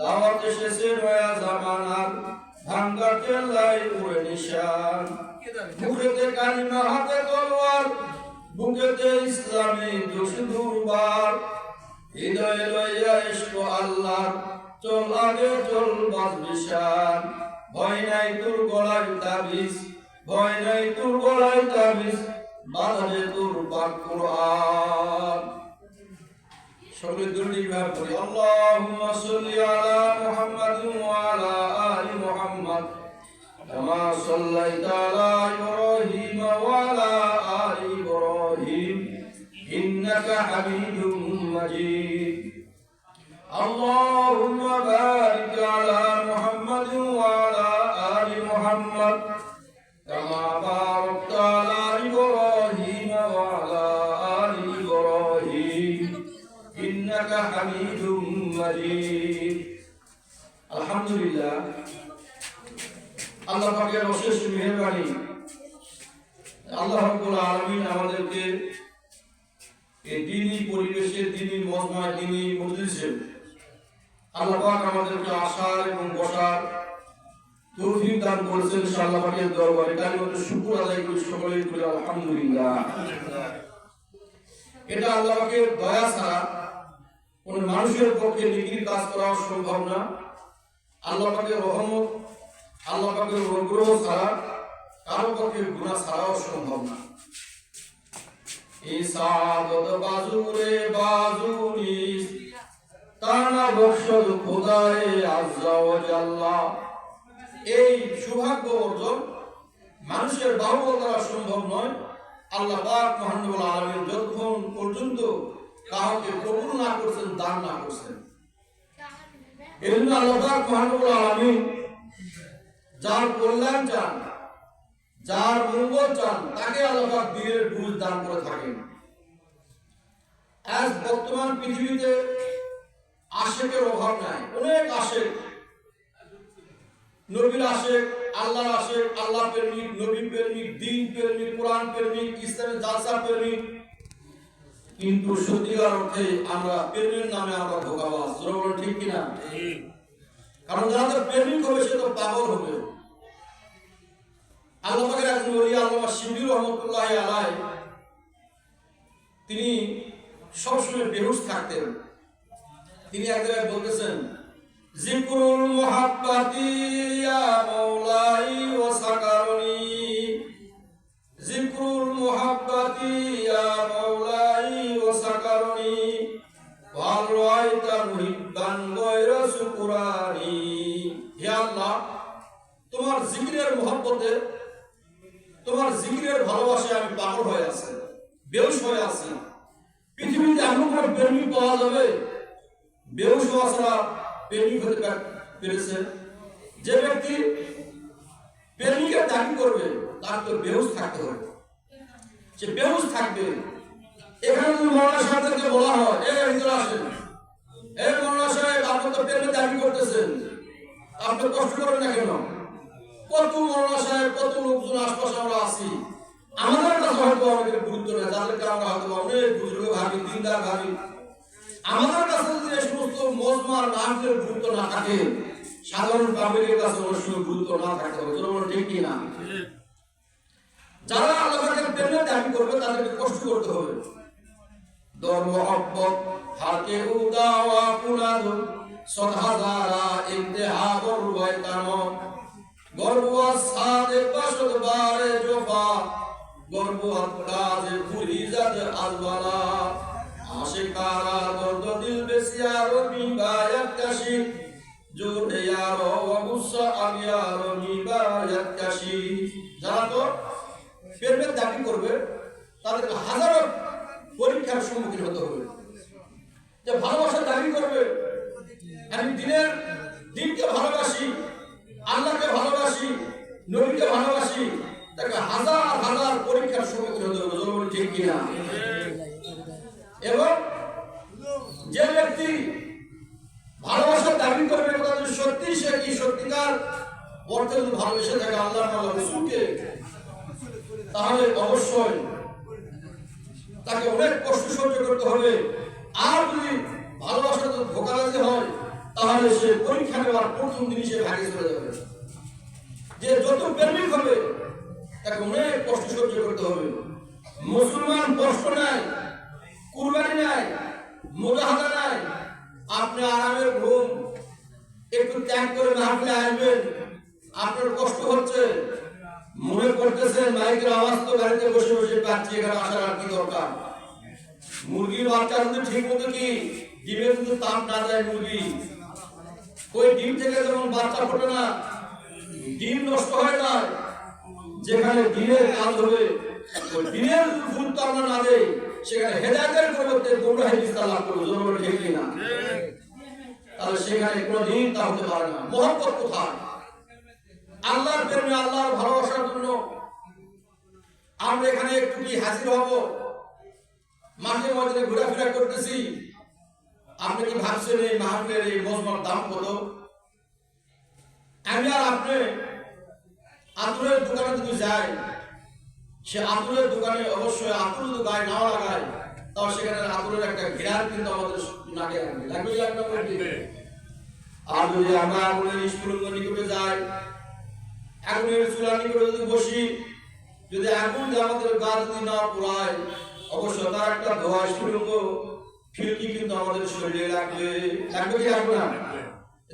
দাওয়াত এসেছে নয়া জামানার ভাঙ্গা কেল্লাই উড়ে নিশান। মুখেতে কালিমা, হাতে তলোয়ার, বুকেতে ইসলামী দোষ দুর্বার। হৃদয়ে লইয়া ইস্ক আল্লাহ চল আগে চল বাস বিশান ভয় নাই তোর গলায় তাবিজ, ভয় নাই তোর গলায় তাবিজ, বাঁধবে তোর পাক কোরআন। সবে দুটি ভাগ করি আল্লাহুম্মা সাল্লি আলা মুহাম্মাদিন ওয়া আলা আলি মুহাম্মাদ কামা সাল্লাইতা আলা ইব্রাহিম ওয়া আলা আলি ইব্রাহিম ইন্নাকা হামিদুম মাজিদ اللهم بارك على محمد وعلى آل محمد আলহামদুলিল্লাহ। আল্লাহ পাকের আমাদেরকে পরিবেশে দিনই মজমায় দিনই মজলিসে আল্লাহ আমাদেরকে আসার এবং বসার তৌফিক দান করেছেন আল্লাহ দরবারে। তার মধ্যে শুকুর আদায় করি সকলেই করি, আলহামদুলিল্লাহ। এটা আল্লাহ পাকের দয়া ছাড়া কোন মানুষের পক্ষে নিগির কাজ করা সম্ভব না। আল্লাহ পাকের রহমত, আল্লাহ পাকের অনুগ্রহ ছাড়া কারও পক্ষে গুণা ছাড়াও সম্ভব না। ইসাদত বাজুরে বাজুরিস তানা বক্ষদ খোদায়ে আজ্জা জাল্লা। এই সৌভাগ্য অর্জন মানুষের বাহুবল দ্বারা সম্ভব নয়। আল্লাহ পাক মহানুল আলমীর যতক্ষণ পর্যন্ত কাউকে কবুল না করছেন, দান না করছেন। আল্লাহ যার কল্যাণ চান, যার তাকে আল্লাহ আজ বর্তমান পৃথিবীতে আশেকের অভাব নাই, অনেক আশেক। নবীর আশেক, আল্লাহর আশেক, আল্লাহ প্রেমিক নবী প্রেমিক, দিন প্রেমিক, কোরআন প্রেমিক, ইসলামের জালসা প্রেমিক কিন্তু সত্যিকার অর্থে আমরা প্রেমের নামে আমরা ধোকাবাজ। ঠিক কিনা? কারণ যারা প্রেমিক হবে সে তো পাগল হবে। আল্লাহ একজন ওলি শিবির রহমতুল্লাহ আলাই তিনি সবসময় বেহুশ থাকতেন। তিনি এক জায়গায় বলতেছেন জিকুরুল মুহাব্বাতি ইয়া মাওলাই ওয়া সাকারনি। জিকুরুল তোমার জিকিরের মহব্বতে, তোমার জিকিরের ভালোবাসায় আমি পাগল হয়ে আছি, বেহুশ হয়ে আছি। পৃথিবীতে এমন কোন প্রেমিক পাওয়া যাবে? বেহুশ হওয়া ছাড়া প্রেমিক হতে পেরেছে। যে ব্যক্তি প্রেমিকের দাবি করবে, তার তো বেহুশ থাকতে হবে। সে বেহুশ থাকবে। এখানে যদি মৌলানা সাহেবদেরকে বলা হয়, এ ভিতরে আসেন, এ মৌলানা সাহেব, আপনি তো প্রেমের দাবি করতেছেন, আপনি কষ্ট করেন না কেন? কত মৌলানা সাহেব কত লোকজন আশপাশে আমরা আছি। আমাদের কাছে হয়তো আমাদের গুরুত্ব নেই যাদেরকে আমরা হয়তো অনেক বুজুর্গ ভাবি, দিনদার ভাবি। আমাদের কাছে যদি এই সমস্ত মজমার নামকের গুরুত্ব না থাকে, সাধারণ পাবলিকের কাছে সময় গুরুত্ব না থাকতে হবে যেমন ঠিক কি না যারা আল্লাহকে প্রেমের দাবি করবে, তাদেরকে কষ্ট করতে হবে। দর মোহব্বত হাতে উদাওয়া কুনাদ সদ হাজারা ইন্তেহা গর্বাই কানন গর্বা সাদে পাশদ বারে জোফা গর্বা কাজে ফুরি আলওয়ালা আশিকারা দর্দ দিল বেসিয়ার মিবায়াত কাশি জোরে ওয়াবুসা আবিয়ার মিবায়াত কাশি যারা তো প্রেমের দাবি করবে তাদেরকে হাজারো পরীক্ষার সম্মুখীন হতে হবে। যে ভালোবাসার দাবি করবে, আমি দিনের দিনকে ভালোবাসি আল্লাহকে ভালোবাসি, নবীকে ভালোবাসি, তাকে হাজার হাজার পরীক্ষার সম্মুখীন হতে হবে বলে ঠিক কিনা? এবং যে ব্যক্তি ভালোবাসার দাবি করবে যদি সত্যি সে কি সত্যিকার অর্থে যদি ভালোবেসে থাকে আল্লাহ আল্লাহ রসুলকে তাহলে অবশ্যই তাকে অনেক কষ্ট সহ্য করতে হবে। আর যদি ভালোবাসা যদি ধোকাবাজি হয় তাহলে সে পরীক্ষা নেওয়ার প্রথম দিনই সে ভাগে চলে যাবে। যে যত প্রেমিক হবে, তাকে অনেক কষ্ট সহ্য করতে হবে। মুসলমান কষ্ট নাই, কুরবানি নাই, মুজাহাদা নাই, আপনি আরামের ঘুম, একটু ত্যাগ করে মাহফিলে আসবেন, আপনার কষ্ট হচ্ছে। মনে করতেছেন, মাইকের আওয়াজ তো গাড়িতে বসে বসে পাচ্ছি, এখানে আসার আর কি দরকার? মুরগির বাচ্চা কিন্তু ঠিক মতো কি ডিমে কিন্তু তাপ না যায় মুরগি ডিম থেকে যেমন বাচ্চা ফোটে না, ডিম নষ্ট হয় না, যেখানে ডিমের কাজ হবে, ওই আমরা না সেখানে হেদায়তের পরিবর্তে গোমরাহি বিস্তার লাভ জনগণ না? তাহলে সেখানে কোনো দিন তা হতে পারে না। মহব্বত কোথায়? আল্লাহর প্রেমে, আল্লাহর ভালোবাসার জন্য আমরা এখানে একটু হাজির হব। মাঝে মাঝে ঘোরাফেরা করতেছি। আপনি কি ভাবছেন এই মাহফিলের এই মজমার দাম কত? আমি আর আপনি আতুরের দোকানে যদি যাই সে আতুরের দোকানে অবশ্যই আতুর যদি গায়ে নাও লাগায় তাও সেখানে আতুরের একটা ঘেরার কিন্তু আমাদের নাকে লাগবে লাগবে। না? আর যদি আমরা আগুনের স্ফুলিঙ্গ নিকটে যাই আগুনের চুলা নিকটে যদি বসি যদি আগুন আমাদের গা যদি না পোড়ায় অবশ্য তার একটা ধোয়া স্ফুলিঙ্গ ফিরকি কিন্তু আমাদের শরীরে লাগবে। লাগবে কি লাগবে না?